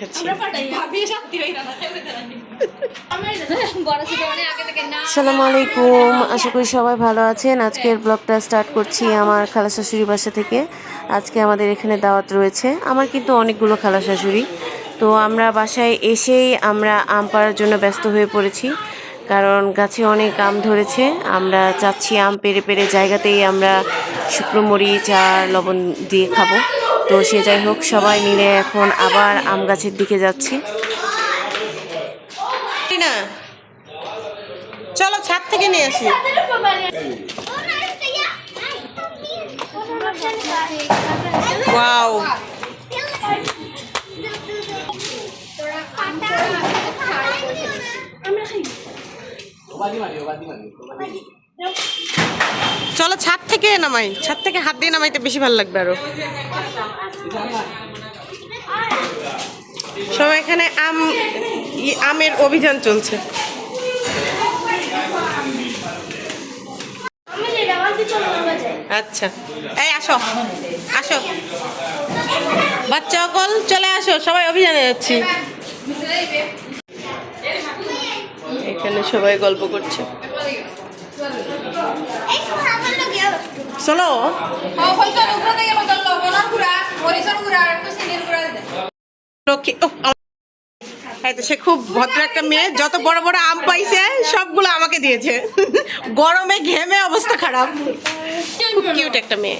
খাচ্ছি আসসালামু আলাইকুম আশা করি সবাই ভালো আছেন। আজকের ব্লগটা স্টার্ট করছি আমার খালা শাশুড়ি বাসা থেকে। আজকে আমাদের এখানে দাওয়াত রয়েছে। আমার কিন্তু অনেকগুলো খালা শাশুড়ি। তো আমরা বাসায় এসেই আমরা আম পাড়ার জন্য ব্যস্ত হয়ে পড়েছি। কারণ গাছে অনেক আম ধরেছে। আমরা চাচ্ছি আম পেরে পেরে জায়গাতেই আমরা শুকনো মরিচ আর লবণ দিয়ে খাব। তো সে যাই হোক সবাই মিলে এখন আবার আম গাছের দিকে যাচ্ছি। না। চলো ছাদ থেকে নিয়ে আসি। ওয়াও। চলো ছাদ থেকে নামাই। ছাদ থেকে হাত দিয়ে নামাইতে বেশি ভালো লাগবে আরও। সবাই এখানে আম আমের অভিযান চলছে। আচ্ছা। এই, আসো। আসো। বাচ্চা সকল, চলে আসো। সবাই অভিযানে যাচ্ছি। এখানে সবাই গল্প করছে। চলো। তো সে খুব ভদ্র একটা মেয়ে যত বড় বড় আম পাইছে সবগুলো আমাকে দিয়েছে। গরমে ঘেমে অবস্থা খারাপ। খুব কিউট একটা মেয়ে।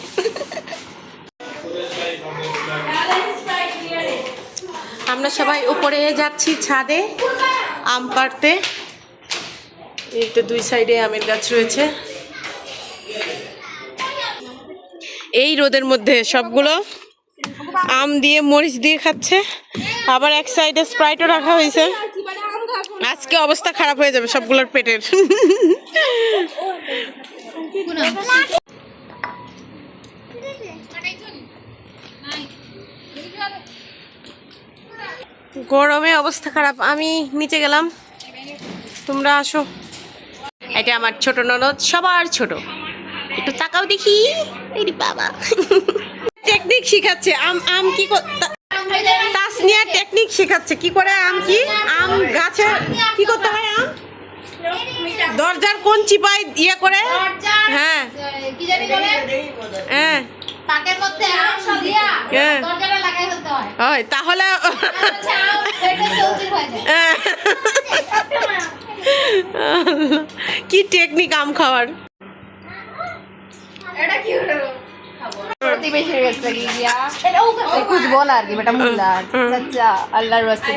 আমরা সবাই উপরে যাচ্ছি ছাদে আম পাড়তে। এই তো দুই সাইডে আমের গাছ রয়েছে। এই রোদের মধ্যে সবগুলো আম দিয়ে মরিচ দিয়ে খাচ্ছে। আবার এক সাইডে স্প্রাইটও রাখা হয়েছে। আজকে অবস্থা খারাপ হয়ে যাবে সবগুলোর পেটের। গরমে অবস্থা খারাপ। আমি নিচে গেলাম। তোমরা আসো। এটা আমার ছোট ননদ সবার ছোট। একটু তাকাও দেখি। বাবা। টেকনিক শিখাচ্ছে আম আম কি তাসনিয়া টেকনিক শেখাচ্ছে কি করে আম কি? আম গাছে কি করতে হয় আম? দরজার কোন চিপায় ইয়ে করে? হ্যাঁ। কি জানি বলে? হ্যাঁ। তাহলে হ্যাঁ। কি টেকনিক আম খাওয়ার? এটা কি হলো? প্রতিবেশীর কাছ থেকে গিয়া কুছ বলা আর কি বেটা মুল্লা চাচা আল্লাহর রাস্তে